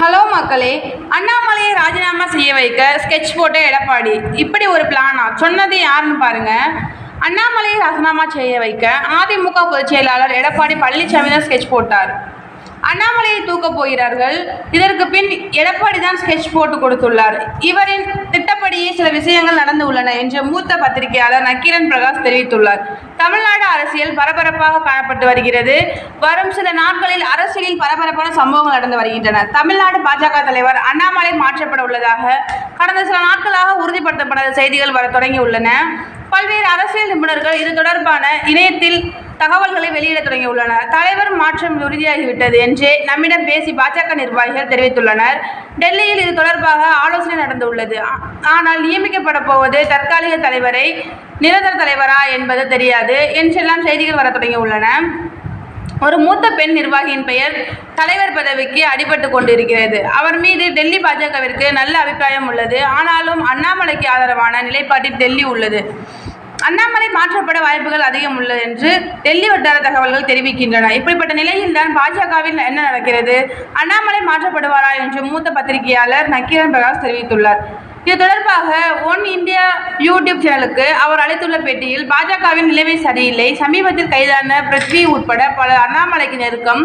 Hello மக்களே அண்ணாமலையை ராஜினாமா செய்ய வைக்க ஸ்கெட்ச் போட்ட எடப்பாடி. இப்படி ஒரு பிளானா சொன்னது யாருன்னு பாருங்க. அண்ணாமலையை ராஜினாமா செய்ய வைக்க அதிமுக பொதுச் செயலாளர் எடப்பாடி பழனிசாமி தான் ஸ்கெட்ச் போட்டார். அண்ணாமலையை தூக்க போகிறார்கள். இதற்கு பின் எடப்பாடி தான் ஸ்கெட்ச் போட்டு கொடுத்துள்ளார். இவரின் விஷயங்கள் நடந்து உள்ளன என்று மூத்த பத்திரிகையாளர் நக்கீரன் பிரகாஷ் தெரிவித்துள்ளார். தமிழ்நாடு அரசியல் பரபரப்பாக காணப்பட்டு வருகிறது. வரும் சில நாட்களில் அரசியலில் பரபரப்பான சம்பவங்கள் நடந்து வருகின்றன. தமிழ்நாடு பாஜக தலைவர் அண்ணாமலை மாற்றப்பட உள்ளதாக கடந்த சில நாட்களாக உறுதிப்படுத்தப்படாத செய்திகள் வர தொடங்கியுள்ளன. பல்வேறு அரசியல் நிபுணர்கள் இது தொடர்பான இணையத்தில் தகவல்களை வெளியிட தொடங்கியுள்ளனர். தலைவர் மாற்றம் உறுதியாகிவிட்டது என்று நம்மிடம் பேசி பாஜக நிர்வாகிகள் தெரிவித்துள்ளனர். டெல்லியில் இது தொடர்பாக ஆலோசனை நடந்துள்ளது. ஆனால் நியமிக்கப்பட போவது தற்காலிக தலைவரை நிரந்தர தலைவரா என்பது தெரியாது என்றெல்லாம் செய்திகள் வர தொடங்கியுள்ளன. ஒரு மூத்த பெண் நிர்வாகியின் பெயர் தலைவர் பதவிக்கு அடிபட்டு கொண்டிருக்கிறது. அவர் மீது டெல்லி பாஜகவிற்கு நல்ல அபிப்பிராயம் உள்ளது. ஆனாலும் அண்ணாமலைக்கு ஆதரவான நிலைப்பாட்டில் டெல்லி உள்ளது. அண்ணாமலை மாற்றப்பட வாய்ப்புகள் அதிகம் உள்ளது என்று டெல்லி வட்டார தகவல்கள் தெரிவிக்கின்றன. இப்படிப்பட்ட நிலையில்தான் பாஜகவில் என்ன நடக்கிறது? அண்ணாமலை மாற்றப்படுவாரா என்று மூத்த பத்திரிகையாளர் நக்கீரன் பிரகாஷ் தெரிவித்துள்ளார். இது தொடர்பாக ஒன் இந்தியா யூடியூப் சேனலுக்கு அவர் அளித்துள்ள பேட்டியில் பாஜகவின் நிலைமை சரியில்லை. சமீபத்தில் கைதான பிருத்வி உட்பட பல அண்ணாமலைக்கு நெருக்கம்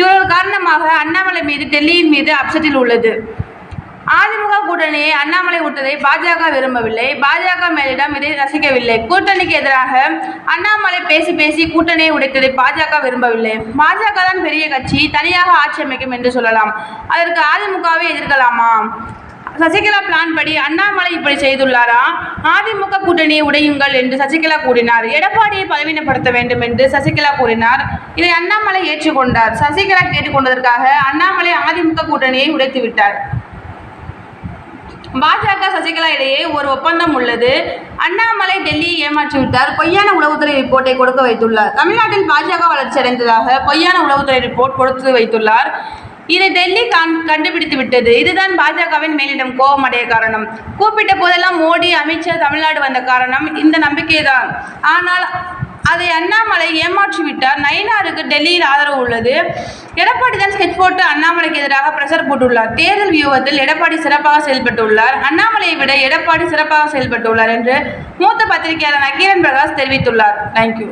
இவர்கள் காரணமாக அண்ணாமலை மீது டெல்லியின் மீது அப்செட்டில் உள்ளது. அதிமுக கூட்டணியை அண்ணாமலை விட்டதை பாஜக விரும்பவில்லை. பாஜக மேலிடம் இதை ரசிக்கவில்லை. கூட்டணிக்கு எதிராக அண்ணாமலை பேசி பேசி கூட்டணியை உடைத்ததை பாஜக விரும்பவில்லை. பாஜக தான் பெரிய கட்சி தனியாக ஆட்சி அமைக்கும் என்று சொல்லலாம். அதற்கு அதிமுகவை எதிர்க்கலாமா? சசிகலா பிளான் படி அண்ணாமலை இப்படி செய்துள்ளாரா? அதிமுக கூட்டணியை உடையுங்கள் என்று சசிகலா கூறினார். எடப்பாடியை பதவீனப்படுத்த வேண்டும் என்று சசிகலா கூறினார். இதை அண்ணாமலை ஏற்றுக்கொண்டார். சசிகலா கேட்டுக்கொண்டதற்காக அண்ணாமலை அதிமுக கூட்டணியை உடைத்து விட்டார் பாஜக சசிகலா இடையே ஒரு ஒப்பந்தம் உள்ளது. அண்ணாமலை டெல்லியை ஏமாற்றிவிட்டார் பொய்யான உளவுத்துறை ரிப்போர்ட்டை கொடுக்க வைத்துள்ளார். தமிழ்நாட்டில் பாஜக வளர்ச்சி அடைந்ததாக பொய்யான உளவுத்துறை ரிப்போர்ட் கொடுத்து வைத்துள்ளார். இதை டெல்லி கண் கண்டுபிடித்து விட்டது. இதுதான் பாஜகவின் மேலிடம் கோபம் அடைய காரணம். கூப்பிட்ட போதெல்லாம் மோடி அமித்ஷா தமிழ்நாடு வந்த காரணம் இந்த நம்பிக்கை தான் ஆனால் அதை அண்ணாமலை ஏமாற்றிவிட்டார். நயினாருக்கு டெல்லியில் ஆதரவு உள்ளது. எடப்பாடி தான் ஸ்கெட்ச் போட்டு அண்ணாமலைக்கு எதிராக பிரஷர் போட்டுள்ளார். தேர்தல் வியூகத்தில் எடப்பாடி சிறப்பாக செயல்பட்டுள்ளார். அண்ணாமலையை விட எடப்பாடி சிறப்பாக செயல்பட்டுள்ளார் என்று மூத்த பத்திரிகையாளர் நக்கீரன் பிரகாஷ் தெரிவித்துள்ளார். தேங்க்யூ